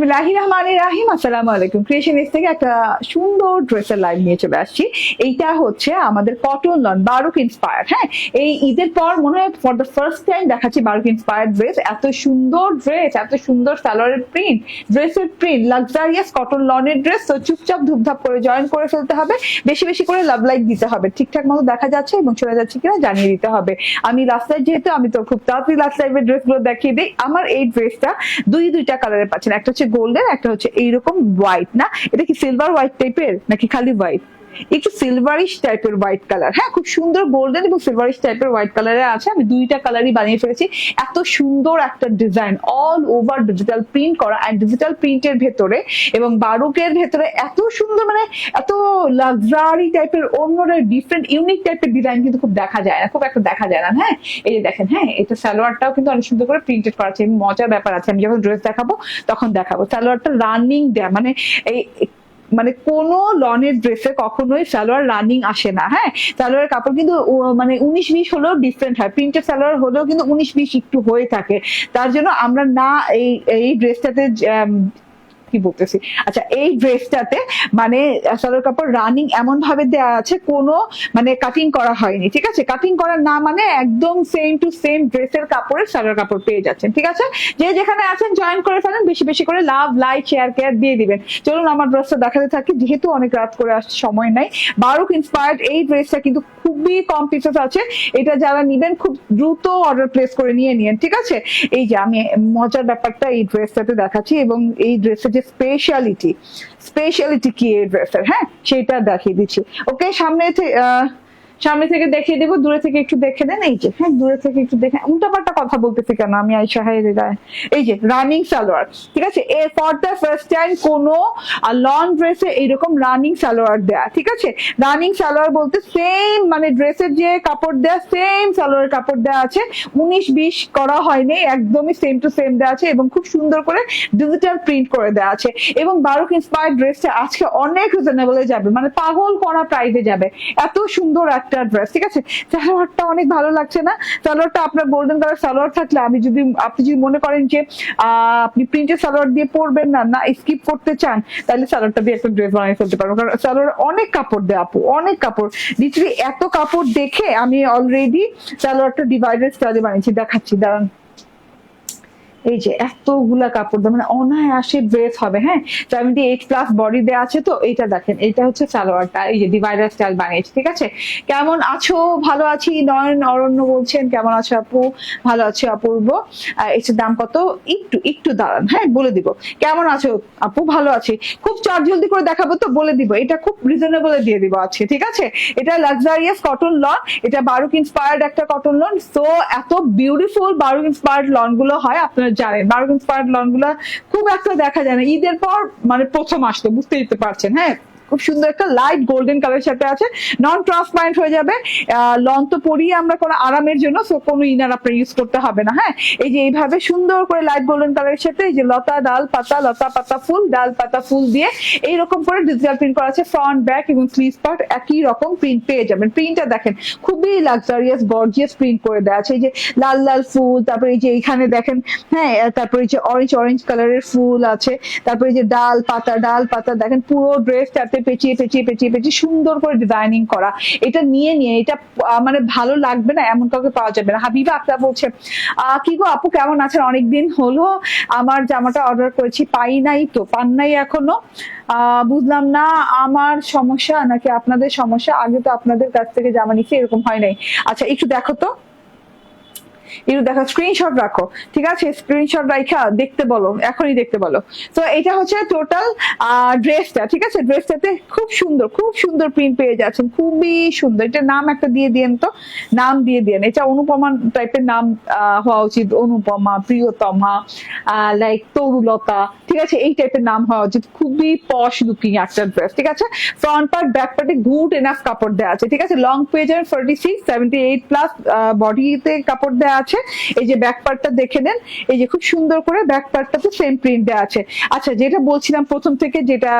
Live dress dress dress চুপচাপ ধুপধাপ করে join করে ফেলতে হবে। বেশি বেশি করে লাভ লাইক দিতে হবে। ঠিকঠাক মতো দেখা যাচ্ছে এবং চলে যাচ্ছে কিনা জানিয়ে দিতে হবে। আমি লাস্ট লাইভ যেহেতু, আমি তো খুব তাড়াতাড়ি লাস্ট লাইভের ড্রেসগুলো দেখিয়ে দিই। আমার এই ড্রেসটা দুই দুইটা কালারে পাচ্ছেন। একটা গোল্ডেন একটা হচ্ছে এইরকম হোয়াইট না। এটা কি সিলভার হোয়াইট টাইপের নাকি খালি হোয়াইট একটু সিলভারিশ টাইপের হোয়াইট কালার হ্যাঁ খুব সুন্দর গোল্ডেন এবং সিলভারিশ টাইপের হোয়াইট কালারে আছে। আমি দুইটা কালারই বানিয়ে ফেলেছি। এত সুন্দর একটা design all over digital print করা অ্যান্ড ডিজিটাল প্রিন্টের ভেতরে এবং বারুকের ভেতরে এত সুন্দর মানে এত লাক্সারি টাইপের অন্যরা ডিফারেন্ট ইউনিক টাইপের ডিজাইন কিন্তু খুব দেখা যায় না। খুব একটা দেখা যায় না। হ্যাঁ এই যে দেখেন হ্যাঁ এটা সালোয়ারটাও কিন্তু অনেক সুন্দর করে প্রিন্টেড করা আছে। মজার ব্যাপার আছে। আমি যখন ড্রেস দেখাবো, তখন দেখাবো। সালোয়ারটা রানিং দেয়া মানে এই মানে কোন লনের ড্রেসে কখনোই সালোয়ার রানিং আসে না হ্যাঁ? সালোয়ার কাপড় কিন্তু মানে উনিশ বিশ হলেও ডিফারেন্ট হয়। প্রিন্টেড সালোয়ার হলেও কিন্তু উনিশ বিশ একটু হয়ে থাকে। তার জন্য আমরা না এই এই ড্রেসটাতে কি বলতেছি? আচ্ছা এই ড্রেসটাতে মানে সালোয়ার কাপড় রানিং এমন ভাবে দেওয়া আছে, কোনো মানে কাটিং করা হয়নি, ঠিক আছে? কাটিং করা না মানে একদম সেম টু সেম ড্রেসের কাপড়ের সালোয়ার কাপড় পেয়ে যাচ্ছেন, ঠিক আছে? যে যেখানে আছেন জয়েন করে ফেলেন, বেশি বেশি করে লাভ লাইক শেয়ার কেয়ার দিয়ে দিবেন। চলুন, আমার ড্রেসটা দেখাতে থাকি, যেহেতু অনেক রাত করে আসছে সময় নাই বারুক ইন্সপায়ার্ড এই ড্রেসটা কিন্তু খুবই কম পিসেস আছে। এটা যারা নিবেন খুব দ্রুত অর্ডার প্লেস করে নিয়ে নিন ঠিক আছে? এই যে আমি মজার ব্যাপারটা এই ড্রেসটাতে দেখাচ্ছি এবং এই ড্রেসের যে স্পেশালিটি স্পেশালিটি কি এই ড্রেসের হ্যাঁ? সেটা দেখিয়ে দিচ্ছি। ওকে সামনে আহ, সামনে থেকে দেখিয়ে দেবো, দূরে থেকে একটু দেখে দেন, এই যে হ্যাঁ দূরে থেকে একটু দেখে উল্টাপাল্টা কথা বলতেছি কেন? আমি আইসা হাই এই যে রানিং সালোয়ার, ঠিক আছে? এর ফর দ্য ফার্স্ট টাইম কোনো লং ড্রেসে এইরকম রানিং সালোয়ার দেয়া, ঠিক আছে? রানিং সালোয়ার বলতে সেম মানে ড্রেসের যে কাপড় দেয়া সেম সালোয়ার কাপড় দেয়া আছে। উনিশ বিশ করা হয়নি, একদমই সেম টু সেম দেওয়া আছে এবং খুব সুন্দর করে ডিজিটাল প্রিন্ট করে দেওয়া আছে। এবং বারোক ইন্সপায়ার্ড ড্রেসটা আজকে অনেক রিজনেবলে যাবে মানে পাগল করা প্রাইসে যাবে। এত সুন্দর একটা ড্রেস ঠিক আছে? সালোয়ারটা অনেক ভালো লাগছে না? সালোয়ারটা আপনার গোল্ডেন কালার সালোয়ার থাকলে আমি যদি, আপনি যদি মনে করেন যে আপনি প্রিন্টের সালোয়ার দিয়ে পরবেন না না স্কিপ করতে চান, তাহলে সালোয়ারটা দিয়ে একটা ড্রেস বানিয়ে ফেলতে পারব কারণ সালোয়ার অনেক কাপড় দেয়, আপু, অনেক কাপড়। লিটারি এত কাপড় দেখে আমি অলরেডি সালোয়ারটা ডিভাইডার স্টাইলে বানিয়েছি। দেখাচ্ছি, দাঁড়ান। এই যে এতগুলা কাপড় মানে অনায়াসে ড্রেস হবে হ্যাঁ? সেভেন্টি এইট প্লাস বডি দেওয়া আছে তো, এইটা দেখেন এটা হচ্ছে সালোয়ারটা, এই যে ডিভাইডার স্টাইল বানিয়েছি, ঠিক আছে? কেমন আছো? ভালো আছি? নয়ন, অরণ্য বলছেন, কেমন আছো আপু? ভালো আছো অপূর্ব। এটার দাম কত? একটু একটু দাঁড়ান হ্যাঁ বলে দিব। কেমন আছো আপু? ভালো আছি। খুব চার জলদি করে দেখাবো তো, বলে দিব। এটা খুব রিজনেবল দিয়ে দিব আছে ঠিক আছে? এটা লাক্সারিয়াস কটন লন এটা বারুক ইন্সপায়ার্ড একটা কটন লন সো এত বিউটিফুল বারুক ইন্সপায়ার্ড লনগুলো হয়, আপনারা জানেন বারুক ইন্সপায়ার্ড লনগুলো খুব একটা দেখা যায় না। ঈদের পর মানে প্রথম আসতো বুঝতে দিতে পারছেন হ্যাঁ? খুব সুন্দর একটা লাইট গোল্ডেন কালারের সাথে আছে। নন ট্রান্সপারেন্ট হয়ে যাবে। লন তো পরিয়ে আমরা কোনো আরামের জন্য সো কোনো ইনার আপনার ইউজ করতে হবে না হ্যাঁ? এই যে এইভাবে সুন্দর করে লাইট গোল্ডেন কালারের সাথে, এই যে লতা ডাল পাতা লতা পাতা ফুল ডাল পাতা ফুল দিয়ে এইরকম করে ডিজিটাল প্রিন্ট করা আছে ফ্রন্ট ব্যাক এবং স্লিভ পার্ট একই রকম প্রিন্ট পেয়ে যাবেন। প্রিন্টটা দেখেন, খুবই লাক্সারিয়াস গর্জিয়াস প্রিন্ট করে দেওয়া আছে। এই যে লাল লাল ফুল, তারপরে এই যে এইখানে দেখেন হ্যাঁ তারপরে এই যে অরেঞ্জ অরেঞ্জ কালারের ফুল আছে। তারপরে এই যে ডাল পাতা ডাল পাতা দেখেন, পুরো ড্রেসটাতে পেঁচিয়ে পেঁচিয়ে পেঁচিয়ে পেঁচিয়ে সুন্দর করে ডিজাইনিং করা। এটা নিয়ে নিয়ে, এটা মানে ভালো লাগবে না, এমন কাউকে পাওয়া যাবে না। হাবিবা আক্তার বলছে কি গো, আপু কেমন আছেন? অনেকদিন হলো, আমার জামাটা অর্ডার করেছি, পাই নাই তো, পান নাই এখনও। বুঝলাম না, আমার সমস্যা নাকি আপনাদের সমস্যা? আগে তো আপনাদের কাছ থেকে জামা নিচ্ছি এরকম হয় নাই। আচ্ছা একটু দেখো তো। একটু দেখো স্ক্রিনশট রাখো। ঠিক আছে? স্ক্রিনশট রাখা দেখতে বলো, এখনই দেখতে বলো। তো এটা হচ্ছে টোটাল ড্রেসটা ঠিক আছে? ড্রেসটাতে খুব সুন্দর খুব সুন্দর প্রিন্ট পেয়ে যাচ্ছেন। খুবই সুন্দর। এটা নাম একটা দিয়ে দিয়েন তো। নাম দিয়ে দিয়েন। এটা অনুপমা টাইপের নাম হওয়া উচিত। অনুপমা, প্রিয়তমা লাইক তরুলতা, ঠিক আছে? এই টাইপের নাম হওয়া উচিত। খুবই পশ লুকিং একটা ড্রেস ঠিক আছে? ফ্রন্ট পার্ট ব্যাক পার্টে গুড এনাফ কাপড় দেওয়া আছে, ঠিক আছে? Long page forty six seventy eight plus বডিতে কাপড় দেওয়া আছে। এই যে ব্যাক পার্টটা দেখে নেন। এই যে খুব সুন্দর করে ব্যাক পার্টটাতে সেম প্রিন্ট দেওয়া আছে। আচ্ছা যেটা বলছিলাম প্রথম থেকে, যেটা,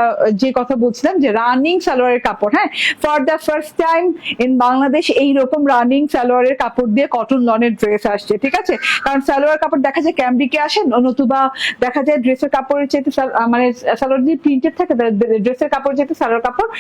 যে কথা বলছিলাম যে রানিং সালোয়ারের কাপড় হ্যাঁ? For the first time in Bangladesh এইরকম রানিং সালোয়ারের কাপড় দিয়ে কটন লনের ড্রেস আসছে, ঠিক আছে? কারণ সালোয়ার কাপড় দেখা যায় ক্যামব্রিকে আসে নতুবা দেখা যায় ড্রেসের কাপড়ের চেয়ে মানে সালোয়ার যে প্রিন্টেড থাকে ড্রেসের কাপড় যেহেতু সালোয়ার কাপড়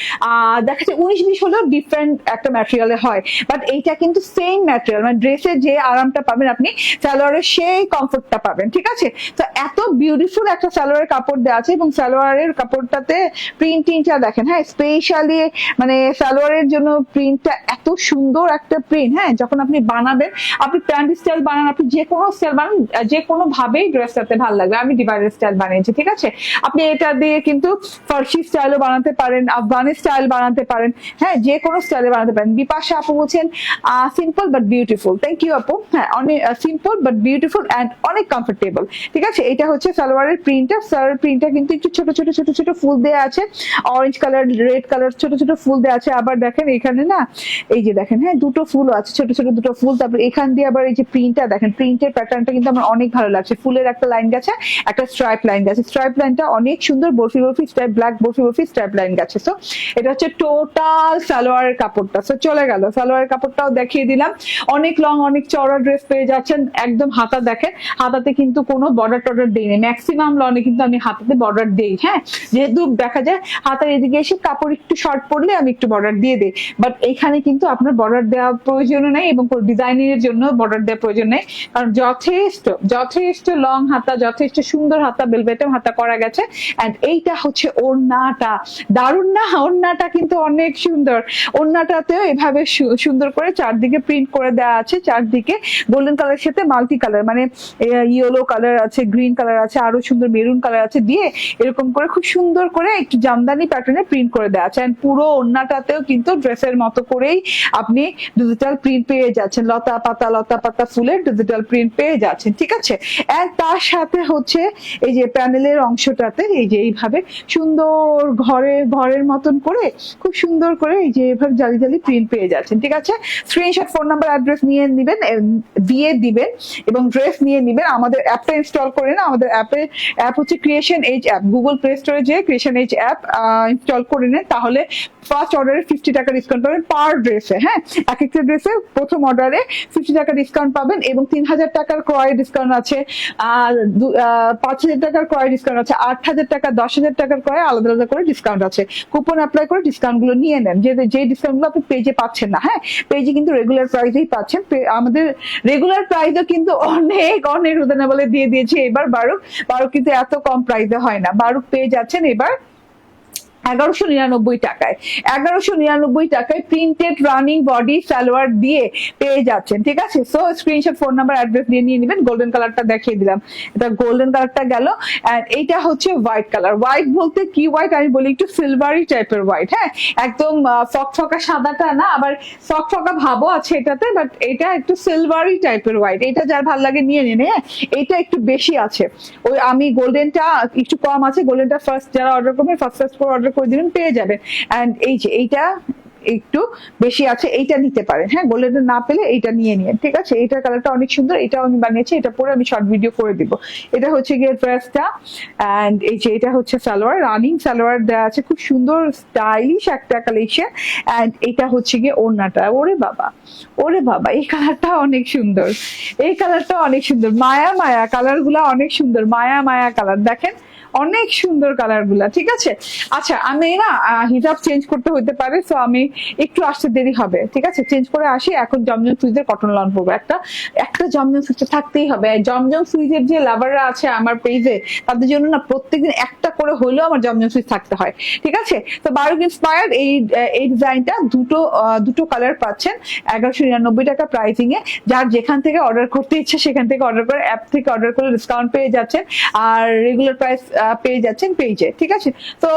দেখা যায় উনিশ বিশ হলেও ডিফারেন্ট একটা ম্যাটেরিয়ালে হয়। বাট এইটা কিন্তু সেম ম্যাটেরিয়াল মানে ড্রেসের যে আরামটা পাবেন আপনি সালোয়ারের সেই কমফোর্টটা পাবেন, ঠিক আছে? তো এত বিউটিফুল একটা সালোয়ারের কাপড় দেওয়া আছে এবং সালোয়ারের কাপড়টাতে প্রিন্টিংটা দেখেন হ্যাঁ স্পেশালি মানে সালোয়ারের জন্য প্রিন্টটা এত সুন্দর একটা প্রিন্ট হ্যাঁ যখন আপনি বানাবেন, আপনি প্যান্ট স্টাইল বানান, আপনি যে কোনো স্টাইল বানান যে কোনো ভাবেই ড্রেসটাতে ভালো লাগবে। আমি ডিভাইডার স্টাইল বানিয়েছি, ঠিক আছে? আপনি এটা দিয়ে কিন্তু ফার্সি স্টাইলও বানাতে পারেন, আফগানি স্টাইল বানাতে পারেন হ্যাঁ যে কোনো স্টাইলে বানাতে পারেন। বিপাশা আপু বলছেন simple but beautiful thank you আপু। হ্যাঁ অনেক সিম্পল বাট বিউটিফুল অ্যান্ড অনেক কমফোর্টেবল ঠিক আছে? এটা হচ্ছে সালোয়ারের প্রিন্টটা সালোয়ার প্রিন্টটা কিন্তু একটু ছোট ছোট ছোট ছোট ফুল দেওয়া আছে। অরেঞ্জ কালার রেড কালার ছোট ছোট ফুল দেওয়া আছে। আবার দেখেন এখানে না, এই যে দেখেন হ্যাঁ দুটো ফুল আছে, ছোট ছোট দুটো ফুল। তারপর এখান দিয়ে আবার এই যে প্রিন্টটা দেখেন প্রিন্টের প্যাটার্নটা কিন্তু আমার অনেক ভালো লাগছে। ফুলের একটা লাইন গেছে, একটা স্ট্রাইপ লাইন গেছে। স্ট্রাইপ লাইনটা অনেক সুন্দর barfi barfi stripe black barfi barfi stripe line গেছে। সো এটা হচ্ছে টোটাল সালোয়ারের কাপড়টা। সো চলে গেল। সালোয়ারের কাপড়টাও দেখিয়ে দিলাম। অনেক লং অনেক চড়া ড্রেস পেয়ে যাচ্ছেন, একদম হাতা দেখেন, হাতাতে কিন্তু কোনো বর্ডার টর্ডার দেই না ম্যাক্সিমাম লনে কিন্তু আমি হাতাতে বর্ডার দেই হ্যাঁ? যেহেতু দেখা যায়, হাতার এদিকে এসে কাপড় একটু শর্ট পড়লে আমি একটু বর্ডার দিয়ে দিই। বাট এখানে কিন্তু আপনার বর্ডার দেওয়া প্রয়োজন নেই এবং ডিজাইনিং এর জন্য বর্ডার দেওয়ার প্রয়োজন নেই। কারণ যথেষ্ট যথেষ্ট লং হাতা, যথেষ্ট সুন্দর হাতা বেলভেটম হাতা করা গেছে। এন্ড এইটা হচ্ছে ওড়নাটা। দারুণ না? ওড়নাটা কিন্তু অনেক সুন্দর। ওড়নাটাতেও এভাবে সুন্দর করে চারদিকে প্রিন্ট করে দেওয়া আছে। চারদিকে গোল্ডেন কালারের সাথে মাল্টি কালার মানে ইয়েলো কালার আছে গ্রিন কালার আছে, আরও সুন্দর মেরুন কালার আছে, দিয়ে এরকম করে খুব সুন্দর করে একটু জামদানি প্যাটার্নে প্রিন্ট করে দেওয়া আছে। And পুরো ওড়নাটাতেও কিন্তু ড্রেসের মতো করেই আপনি ডিজিটাল প্রিন্ট পেয়ে যাচ্ছেন। লতা পাতা লতা পাতা ফুলের ডিজিটাল প্রিন্ট পেয়ে যাচ্ছেন, ঠিক আছে? এন্ড তার সাথে হচ্ছে এই যে প্যানেলের অংশটাতে এই যে এইভাবে সুন্দর ঘরে, ঘরের মতন করে খুব সুন্দর করে এই যে এইভাবে জালি জালি প্রিন্ট পেয়ে যাচ্ছেন, ঠিক আছে? স্ক্রিনশট ফোন নাম্বার অ্যাড্রেস নিয়ে নেবেন দিয়ে দিবেন এবং ড্রেস নিয়ে নেবেন। আমাদের অ্যাপটা ইনস্টল করে না, আমাদের অ্যাপে, অ্যাপ হচ্ছে creation H app Google Play স্টোরে যে ক্রিয়েশন এইচ অ্যাপ ইনস্টল করে নেন। তাহলে ফার্স্ট অর্ডারে ফিফটি টাকা ডিসকাউন্ট পাবেন পার ড্রেসে হ্যাঁ? এক একটা ড্রেসে প্রথম অর্ডারে ফিফটি টাকা ডিসকাউন্ট পাবেন এবং তিন হাজার টাকার ক্রয় ডিসকাউন্ট আছে পাঁচ হাজার টাকার ক্রয় ডিসকাউন্ট আছে, আট হাজার টাকা, দশ হাজার টাকার ক্রয় আলাদা আলাদা করে ডিসকাউন্ট আছে। কুপন অ্যাপ্লাই করে ডিসকাউন্টগুলো নিয়ে নেন। যে যে ডিসকাউন্টগুলো আপনি পেজে পাচ্ছেন না হ্যাঁ? পেজে কিন্তু রেগুলার প্রাইসেই পাচ্ছেন। আমাদের রেগুলার প্রাইজও কিন্তু অনেক অনেক বলে দিয়ে দিয়েছে। এবার বারুক বারুক কিন্তু এত কম প্রাইজে হয় না। বারুক পেয়ে যাচ্ছেন এবার এগারোশো নিরানব্বই টাকায়। এগারোশো নিরানব্বই টাকায় প্রিন্টেড রানিং বডি সালোয়ার দিয়ে পেয়ে যাচ্ছেন, ঠিক আছে? So screenshot phone number address দিয়ে নিয়ে নেবেন গোল্ডেন কালারটা দেখিয়ে দিলাম। এটা গোল্ডেন কালারটা গেল অ্যান্ড এইটা হচ্ছে হোয়াইট কালার হোয়াইট বলতে কি হোয়াইট আমি বলি একটু সিলভারি টাইপের হোয়াইট হ্যাঁ? একদম ফকফকা সাদাটা না, আবার ফকফকা ভাবও আছে এটাতে বাট এটা একটু সিলভারি টাইপের হোয়াইট এটা যার ভালো লাগে নিয়ে নিন হ্যাঁ? এটা একটু বেশি আছে। ওই আমি গোল্ডেনটা একটু কম আছে গোল্ডেনটা ফার্স্ট যারা অর্ডার করবেন ফার্স্ট ফার্স্ট করে অর্ডার করে দিবেন পেয়ে যাবেন। অ্যান্ড এই যে এইটা একটু বেশি আছে, এইটা নিতে পারেন। হ্যাঁ গোল্ডেন না পেলে এইটা নিয়ে নিন ঠিক আছে? এইটার কালারটা অনেক সুন্দর, এটাও আমি বানিয়েছি, এটা পরে আমি শর্ট ভিডিও করে দিব। এটা হচ্ছে গিয়ে ড্রেসটা অ্যান্ড এই যে এটা হচ্ছে সালোয়ার রানিং সালোয়ার দেওয়া আছে, খুব সুন্দর স্টাইলিশ একটা কালেকশন অ্যান্ড এটা হচ্ছে গিয়ে ওড়নাটা। ওরে বাবা ওরে বাবা, এই কালারটা অনেক সুন্দর। এই কালারটা অনেক সুন্দর। মায়া মায়া কালারগুলা অনেক সুন্দর, মায়া মায়া কালার দেখেন অনেক সুন্দর কালারগুলা, ঠিক আছে? আচ্ছা আমি না হিজাব চেঞ্জ করতে হতে পারে তো আমি একটু আসতে দেরি হবে, ঠিক আছে? চেঞ্জ করে আসি, এখন জমজম সুইজের কটন লন পরবো একটা একটা জমজম সুইচ থাকতেই হবে জমজম সুইজের যে লাভাররা আছে আমার পেজে তাদের জন্য না প্রত্যেকদিন একটা করে হলেও আমার জমজম সুইচ থাকতে হয়, ঠিক আছে? তো বারুক ইন্সপায়ার্ড এই এই ডিজাইনটা দুটো দুটো কালার পাচ্ছেন, এগারোশো নিরানব্বই টাকা প্রাইসিং এ। যার যেখান থেকে অর্ডার করতে ইচ্ছে, সেখান থেকে অর্ডার করে অ্যাপ থেকে অর্ডার করে ডিসকাউন্ট পেয়ে যাচ্ছেন। আর রেগুলার প্রাইস পেয়ে যাচ্ছেন পেজে ঠিক আছে তো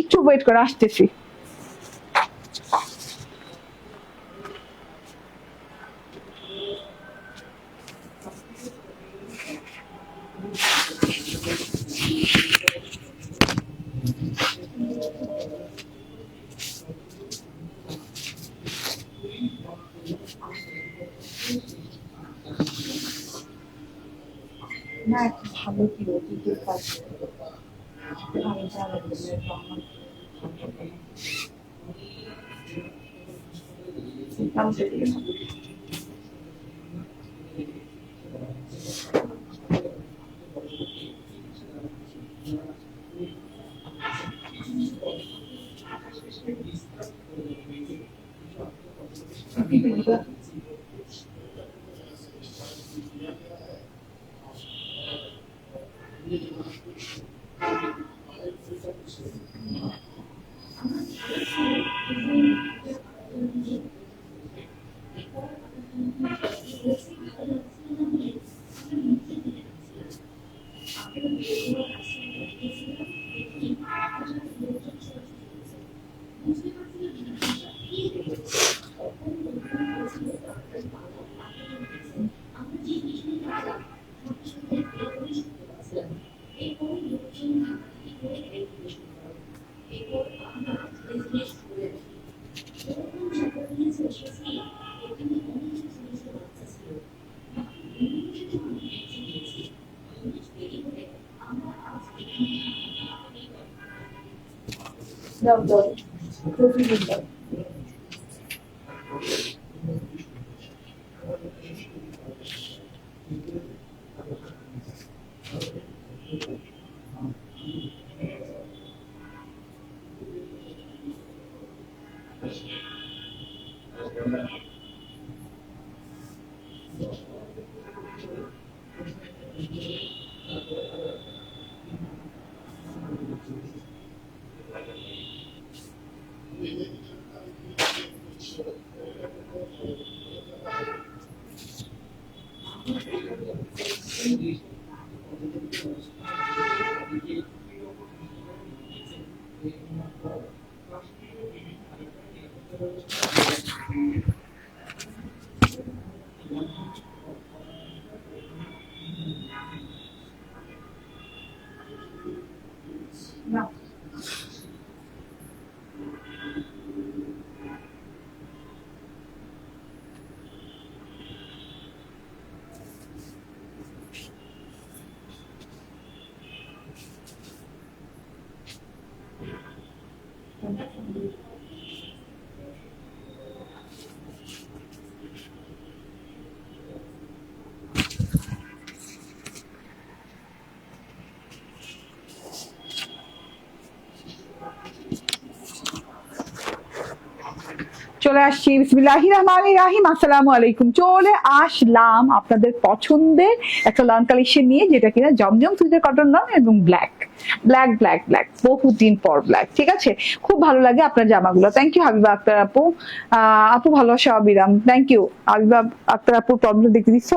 একটু ওয়েট করে আসতেছি Thank you. আমি জানি দাও দাও প্রতিদিন দাও নাও চলে আসছি। বিসমিল্লাহির রহমানির রাহিম। আসসালামু আলাইকুম। চলে আসলাম আপনাদের পছন্দের একটা লন কালেকশন নিয়ে, যেটা কিনা জমজম সুইজের কটন লন এবং ব্ল্যাক ব্ল্যাক ব্ল্যাক ব্ল্যাক বহুদিন পর ব্ল্যাক ঠিক আছে? খুব ভালো লাগে আপনার জামাগুলো। থ্যাংক ইউ হাবিবা আক্তার আপু। আপু ভালোবাসা অবিরাম থ্যাংক ইউ হাবিবা আক্তার আপুর প্রবলেম দেখতে দিচ্ছ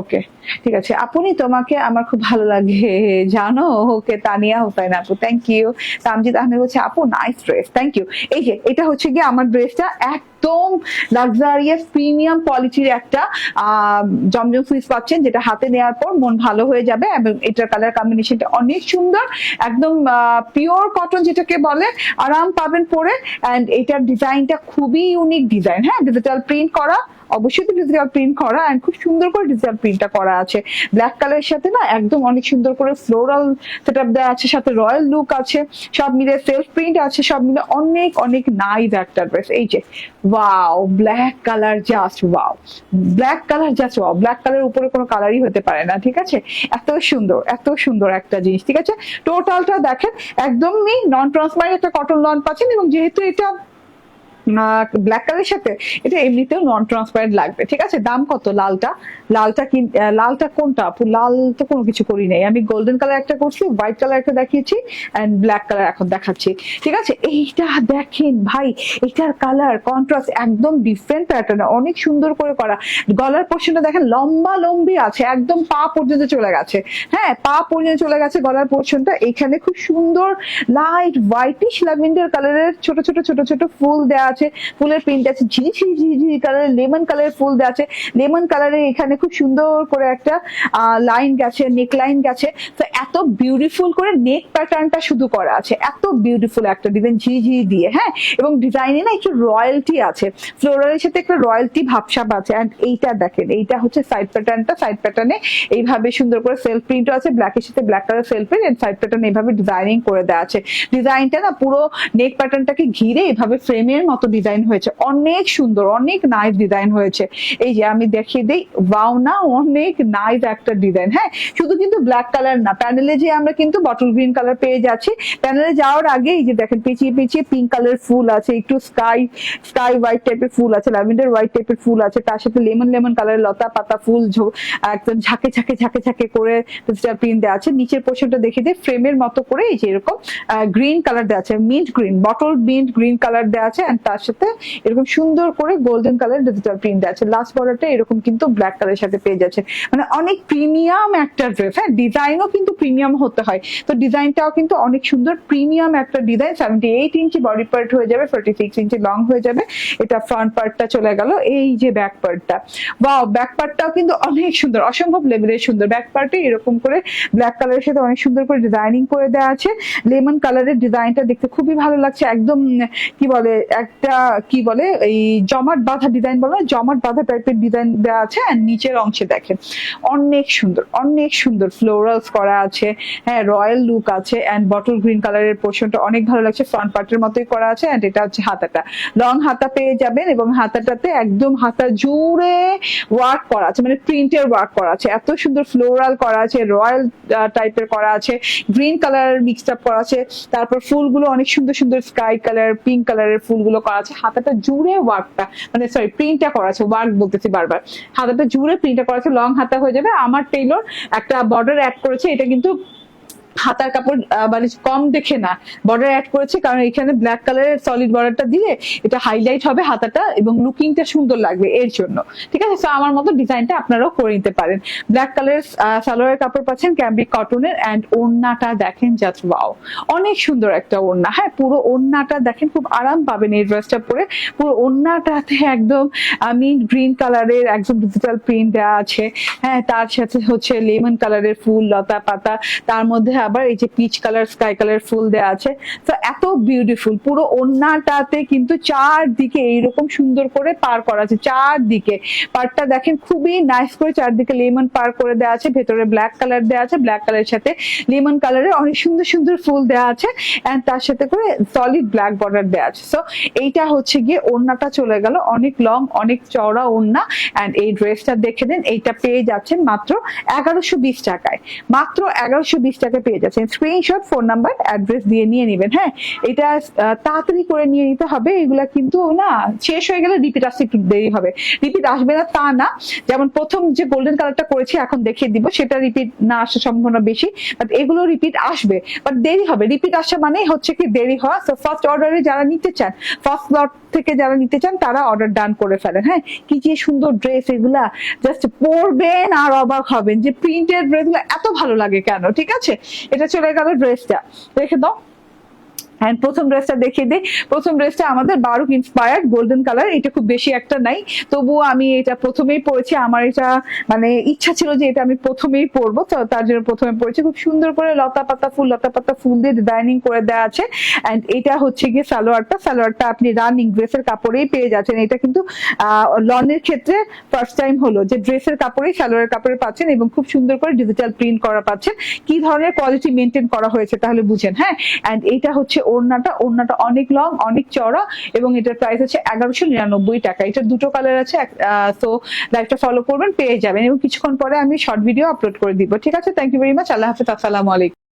ওকে ঠিক আছে। আপনি তোমাকে আমার খুব ভালো লাগে, জানো? ওকে তানিয়া হোসেন আপু থ্যাংক ইউ তামজিদ আহমেদ হচ্ছে আপু নাইস ড্রেস থ্যাংক ইউ এই যে, এটা হচ্ছে গিয়ে আমার ড্রেসটা একদম লাক্সারিয়াস প্রিমিয়াম কোয়ালিটির একটা জমজম সুইচ পাচ্ছেন, যেটা হাতে নেওয়ার পর মন ভালো হয়ে যাবে এবং এটার কালার কম্বিনেশনটা অনেক সুন্দর। একদম পিওর কটন যেটাকে বলে, আরাম পাবেন পরে। অ্যান্ড এটার ডিজাইনটা খুবই ইউনিক ডিজাইন হ্যাঁ? ডিজিটাল প্রিন্ট করা অবশ্যই তো ডিজিটাল প্রিন্ট করা অ্যান্ড খুব সুন্দর করে ডিজিটাল প্রিন্টটা করা আছে। ব্ল্যাক কালারের সাথে না একদম অনেক সুন্দর করে ফ্লোরাল সেট আপ দেওয়া আছে, সাথে রয়্যাল লুক আছে, সব মিলে সেলফ প্রিন্ট আছে, সব মিলে অনেক অনেক নাইস একটা ড্রেস এই যে wow black colour just wow black colour just wow black colour উপরে কোনো কালারই হতে পারে না, ঠিক আছে? এত সুন্দর এত সুন্দর একটা জিনিস, ঠিক আছে? টোটালটা দেখেন, একদমই নন ট্রান্সপারেন্ট একটা কটন লন পাচ্ছেন এবং যেহেতু এটা ব্ল্যাক কালারের সাথে, এটা এমনিতেও নন ট্রান্সপারেন্ট লাগবে, ঠিক আছে? দাম কত লালটা? লালটা কি লালটা কোনটা? লাল তো কোনো কিছু করি নাই। আমি গোল্ডেন কালার একটা করছি হোয়াইট কালার একটা দেখিয়েছি অ্যান্ড ব্ল্যাক কালার এখন দেখাচ্ছি, ঠিক আছে? এইটা দেখেন ভাই, এটার কালার কন্ট্রাস্ট একদম ডিফারেন্ট প্যাটার্ন অনেক সুন্দর করে করা। গলার পোর্শনটা দেখেন, লম্বা লম্বি আছে, একদম পা পর্যন্ত চলে গেছে। হ্যাঁ পা পর্যন্ত চলে গেছে গলার পোর্শনটা এখানে খুব সুন্দর লাইট হোয়াইটিশ ল্যাভেন্ডার কালারের ছোট ছোট ছোট ছোট ফুল দেওয়া আছে, ফুলের প্রিন্ট আছে ঝিরি ঝিরি ঝিরি ঝিরি কালারের লেমন কালারের ফুল দেওয়া আছে লেমন কালারের এখানে খুব সুন্দর করে একটা লাইন গেছে নেক লাইন গেছে। তো এত বিউটিফুল করে নেক প্যাটার্নটা শুধু করা আছে। এত বিউটিফুল একটা ডিজাইন ঝিরি ঝিরি দিয়ে হ্যাঁ? এবং ডিজাইনে না একটু রয়্যালটি আছে। ফ্লোরালের সাথে একটা রয়্যালটি ভাবসাব আছে। অ্যান্ড এইটা দেখেন, এইটা হচ্ছে সাইড প্যাটার্নটা সাইড প্যাটার্নে এইভাবে সুন্দর করে সেলফ প্রিন্টও আছে। ব্ল্যাকের সাথে black colour self print and side pattern এইভাবে ডিজাইনিং করে দেওয়া আছে। ডিজাইনটা না পুরো নেক প্যাটার্নটাকে ঘিরে এইভাবে ফ্রেমের মতো ডিজাইন হয়েছে। অনেক সুন্দর, অনেক নাইস ডিজাইন হয়েছে। এই যে আমি দেখিয়ে দিই ওয়াও না, অনেক নাইস একটা ডিজাইন হ্যাঁ? শুধু কিন্তু ব্ল্যাক কালার না প্যানেলে যে আমরা কিন্তু বটল গ্রিন কালার পেয়ে যাচ্ছি প্যানেলে যাওয়ার আগে এই যে দেখেন, পেঁচিয়ে পেঁচিয়ে পিঙ্ক কালার ফুল আছে, একটু স্কাই স্কাই হোয়াইট টাইপের ফুল আছে ল্যাভেন্ডার হোয়াইট টাইপের ফুল আছে, তার সাথে লেমন লেমন কালারের লতা পাতা ফুল একদম ঝাঁকে ঝাঁকে ঝাঁকে ঝাঁকে করে প্রিন্ট দেওয়া আছে। নিচের পোর্শনটা দেখে দিয়ে ফ্রেমের মতো করে এই যে এরকম গ্রিন কালার দেওয়া আছে mint green bottle mint green colour দেওয়া আছে, and তার সাথে এরকম সুন্দর করে গোল্ডেন কালার ডিজিটাল প্রিন্ট আছে। লাস্ট বর্ডারটা এরকম কিন্তু ব্ল্যাক কালারের সাথে পেয়ে যাচ্ছে। মানে অনেক প্রিমিয়াম একটা ড্রেস হ্যাঁ ডিজাইনও কিন্তু প্রিমিয়াম হতে হয়। তো ডিজাইনটাও কিন্তু অনেক সুন্দর প্রিমিয়াম একটা design seventy eight inch body part হয়ে যাবে ফোর্টি সিক্স ইঞ্চি লং হয়ে যাবে। এটা ফ্রন্ট পার্টটা চলে গেল, এই যে ব্যাক পার্টটা বাও ব্যাক পার্টটাও কিন্তু অনেক সুন্দর, অসম্ভব লেভেলের সুন্দর। ব্যাক পার্টে এরকম করে ব্ল্যাক কালারের সাথে অনেক সুন্দর করে ডিজাইনিং করে দেওয়া আছে। লেমন কালারের ডিজাইনটা দেখতে খুবই ভালো লাগছে, একদম, কি বলে, একটা কি বলে, এই জমাট বাঁধা ডিজাইন বলে? জমাট বাঁধা টাইপের ডিজাইন দেওয়া আছে আর নিচের অংশে দেখেন। অনেক সুন্দর অনেক সুন্দর ফ্লোরালস করা আছে হ্যাঁ রয়্যাল লুক আছে অ্যান্ড বটল গ্রিন কালারের পোর্শনটা অনেক ভালো লাগছে ফ্রন্ট পার্টের মতোই করা আছে অ্যান্ড এটা হচ্ছে হাতাটা। লং হাতা পেয়ে যাবেন এবং হাতাটাতে একদম হাতা জুড়ে ওয়ার্ক করা আছে মানে প্রিন্টের ওয়ার্ক করা আছে। এত সুন্দর ফ্লোরাল করা আছে রয়্যাল টাইপের করা আছে গ্রিন কালার মিক্সড আপ করা আছে। তারপর ফুলগুলো অনেক সুন্দর সুন্দর স্কাই কালার পিঙ্ক কালারের ফুলগুলো করা আছে, হাতাটা জুড়ে ওয়ার্কটা মানে সরি প্রিন্টটা করা আছে ওয়ার্ক বলতেছি বারবার। হাতাটা জুড়ে প্রিন্টটা করা আছে লং হাতা হয়ে যাবে। আমার টেইলর একটা বর্ডার অ্যাড করেছে, এটা কিন্তু হাতার কাপড় মানে কম দেখে না। বর্ডার অ্যাড করেছে কারণ এখানে ব্ল্যাক কালারের সলিড বর্ডারটা দিলে এটা হাইলাইট হবে হাতাটা এবং লুকিংটা সুন্দর লাগবে এর জন্য। ঠিক আছে? তো আমার মতো ডিজাইনটা আপনারাও করে নিতে পারেন। ব্ল্যাক কালারের সালোয়ারের কাপড় পাচ্ছেন ক্যাম্ব্রিক কটনের অ্যান্ড ওড়নাটা দেখেন জাস্ট ওয়াও অনেক সুন্দর একটা ওড়না। হ্যাঁ পুরো ওড়নাটা দেখেন খুব আরাম পাবেন এই ড্রেসটা পরে। পুরো ওড়নাটাতে একদম মিন্ট গ্রিন কালারের একদম ডিজিটাল প্রিন্ট দেওয়া আছে। হ্যাঁ তার সাথে হচ্ছে লেমন কালারের ফুল, লতা পাতা, তার মধ্যে আবার এই যে পিচ কালার স্কাই কালার ফুল দেওয়া আছে। তো এত বিউটিফুল পুরো ওড়নাটাতে কিন্তু চারদিকে এইরকম সুন্দর করে পার করা আছে, চারদিকে। পার্টটা দেখেন খুবই নাইস করে চারদিকে লেমন পার করে দেওয়া আছে, ভেতরে ব্ল্যাক কালার দেওয়া আছে ব্ল্যাক কালারের সাথে লেমন কালারের অনেক সুন্দর সুন্দর ফুল দেওয়া আছে এন্ড তার সাথে করে সলিড ব্ল্যাক বর্ডার দেওয়া আছে। সো এইটা হচ্ছে গিয়ে ওড়নাটা চলে গেল, অনেক লং অনেক চওড়া ওড়না এন্ড এই ড্রেসটা দেখে দিন এইটা পেয়ে যাচ্ছেন মাত্র এগারোশো বিশ টাকায়। মাত্র এগারোশো বিশ টাকায় পেয়ে যাচ্ছেন। স্ক্রিনশট ফোন নাম্বার অ্যাড্রেস দিয়ে নিয়ে নেবেন হ্যাঁ? এটা তাড়াতাড়ি করে নিয়ে নিতে হবে। এগুলা কিন্তু, না, শেষ হয়ে গেলে রিপিট আসতে একটু দেরি হবে। রিপিট আসবে না, তা না। যেমন প্রথম যে গোল্ডেন কালারটা করেছি, এখন দেখিয়ে দিব, সেটা রিপিট না আসার সম্ভাবনা বেশি বাট এগুলো রিপিট আসবে। বাট দেরি হবে। রিপিট আসা মানে হচ্ছে কি, দেরি হওয়া। তো ফার্স্ট অর্ডারে যারা নিতে চান ফার্স্ট লট থেকে যারা নিতে চান, তারা অর্ডার ডান করে ফেলেন। হ্যাঁ কি যে সুন্দর ড্রেস এগুলা জাস্ট পরবেন আর অবাক হবেন যে প্রিন্টেড ড্রেসগুলো এত ভালো লাগে কেন? ঠিক আছে? এটা চলে গেল ড্রেসটা রেখে দাও। হ্যান্ড প্রথম ড্রেসটা দেখিয়ে দিই প্রথম ড্রেসটা আমাদের বারুক ইন্সপায়ার্ড গোল্ডেন কালার এটা খুব বেশি একটা নাই। তবুও আমি এটা প্রথমেই পরেছি। আমার এটা মানে ইচ্ছা ছিল যে এটা আমি প্রথমেই পরবো। তার জন্য প্রথমে পরেছি। খুব সুন্দর করে লতা পাতা ফুল, লতা পাতা ফুল দিয়ে ডিজাইনিং করে দেওয়া আছে। অ্যান্ড এটা হচ্ছে গিয়ে সালোয়ারটা। সালোয়ারটা আপনি রানিং ড্রেসের কাপড়েই পেয়ে যাচ্ছেন। এটা কিন্তু লনের ক্ষেত্রে ফার্স্ট টাইম হলো যে ড্রেসের কাপড়েই সালোয়ারের কাপড়ে পাচ্ছেন এবং খুব সুন্দর করে ডিজিটাল প্রিন্ট করা পাচ্ছেন। কি ধরনের কোয়ালিটি মেনটেন করা হয়েছে তাহলে বুঝেন হ্যাঁ? অ্যান্ড এটা হচ্ছে ওড়নাটা ওড়নাটা অনেক লং অনেক চড়া এবং এটার প্রাইস হচ্ছে এগারোশো নিরানব্বই টাকা। এটা দুটো কালার আছে তো লাইভটা ফলো করবেন, পেয়ে যাবেন, এবং কিছুক্ষণ পরে আমি শর্ট ভিডিও আপলোড করে দিব। ঠিক আছে? Thank you very much Allah হাফিজ। আসসালামু আলাইকুম।